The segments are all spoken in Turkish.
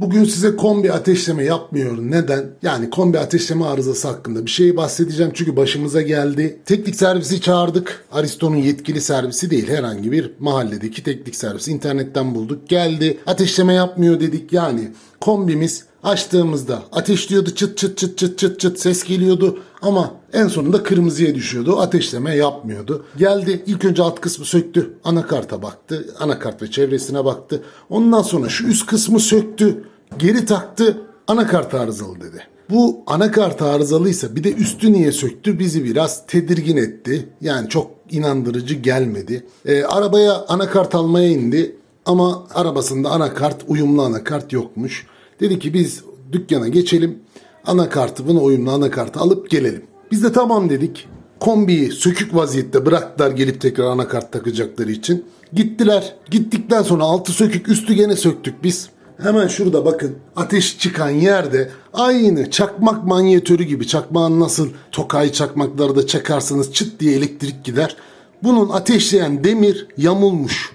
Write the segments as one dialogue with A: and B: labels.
A: Bugün size kombi ateşleme yapmıyor. Neden? Yani kombi ateşleme arızası hakkında bir şey bahsedeceğim çünkü başımıza geldi. Teknik servisi çağırdık. Aristo'nun yetkili servisi değil herhangi bir mahalledeki teknik servisi internetten bulduk. Geldi ateşleme yapmıyor dedik yani kombimiz açtığımızda ateşliyordu çıt çıt çıt çıt çıt çıt ses geliyordu ama en sonunda kırmızıya düşüyordu. Ateşleme yapmıyordu. Geldi ilk önce alt kısmı söktü. Anakarta baktı. Anakart ve çevresine baktı. Ondan sonra şu üst kısmı söktü. Geri taktı. Anakart arızalı dedi. Bu anakart arızalıysa bir de üstü niye söktü bizi biraz tedirgin etti. Yani çok inandırıcı gelmedi. Ee, arabaya anakart almaya indi ama arabasında anakart uyumlu anakart yokmuş. Dedi ki biz dükkana geçelim anakartı buna uyumlu anakartı alıp gelelim. Biz de tamam dedik. Kombiyi sökük vaziyette bıraktılar gelip tekrar anakart takacakları için. Gittiler. Gittikten sonra altı sökük üstü gene söktük biz. Hemen şurada bakın ateş çıkan yerde aynı çakmak manyetörü gibi çakmağın nasıl tokay çakmakları da çakarsanız çıt diye elektrik gider. Bunun ateşleyen demir yamulmuş.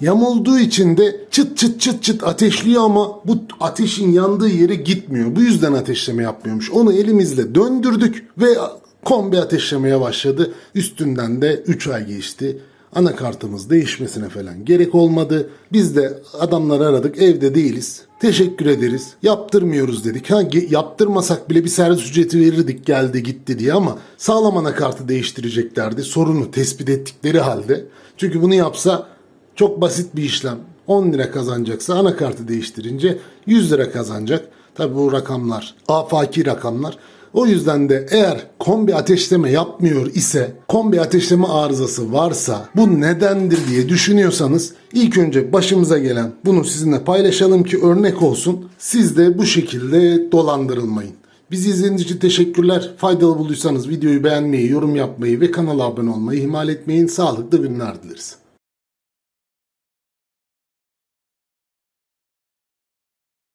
A: Yamulduğu için de çıt çıt çıt çıt ateşliyor ama bu ateşin yandığı yere gitmiyor. Bu yüzden ateşleme yapmıyormuş. Onu elimizle döndürdük ve kombi ateşlemeye başladı. Üstünden de 3 ay geçti. Anakartımız değişmesine falan gerek olmadı. Biz de adamları aradık evde değiliz. Teşekkür ederiz. Yaptırmıyoruz dedik. Ha, yaptırmasak bile bir servis ücreti verirdik geldi gitti diye ama sağlam anakartı değiştireceklerdi. Sorunu tespit ettikleri halde. Çünkü bunu yapsa çok basit bir işlem. 10 lira kazanacaksa anakartı değiştirince 100 lira kazanacak. Tabi bu rakamlar afaki rakamlar. O yüzden de eğer kombi ateşleme yapmıyor ise, kombi ateşleme arızası varsa bu nedendir diye düşünüyorsanız ilk önce başımıza gelen bunu sizinle paylaşalım ki örnek olsun. Siz de bu şekilde dolandırılmayın. Bizi izlediğiniz için teşekkürler. Faydalı bulduysanız videoyu beğenmeyi, yorum yapmayı ve kanala abone olmayı ihmal etmeyin. Sağlıklı günler dileriz.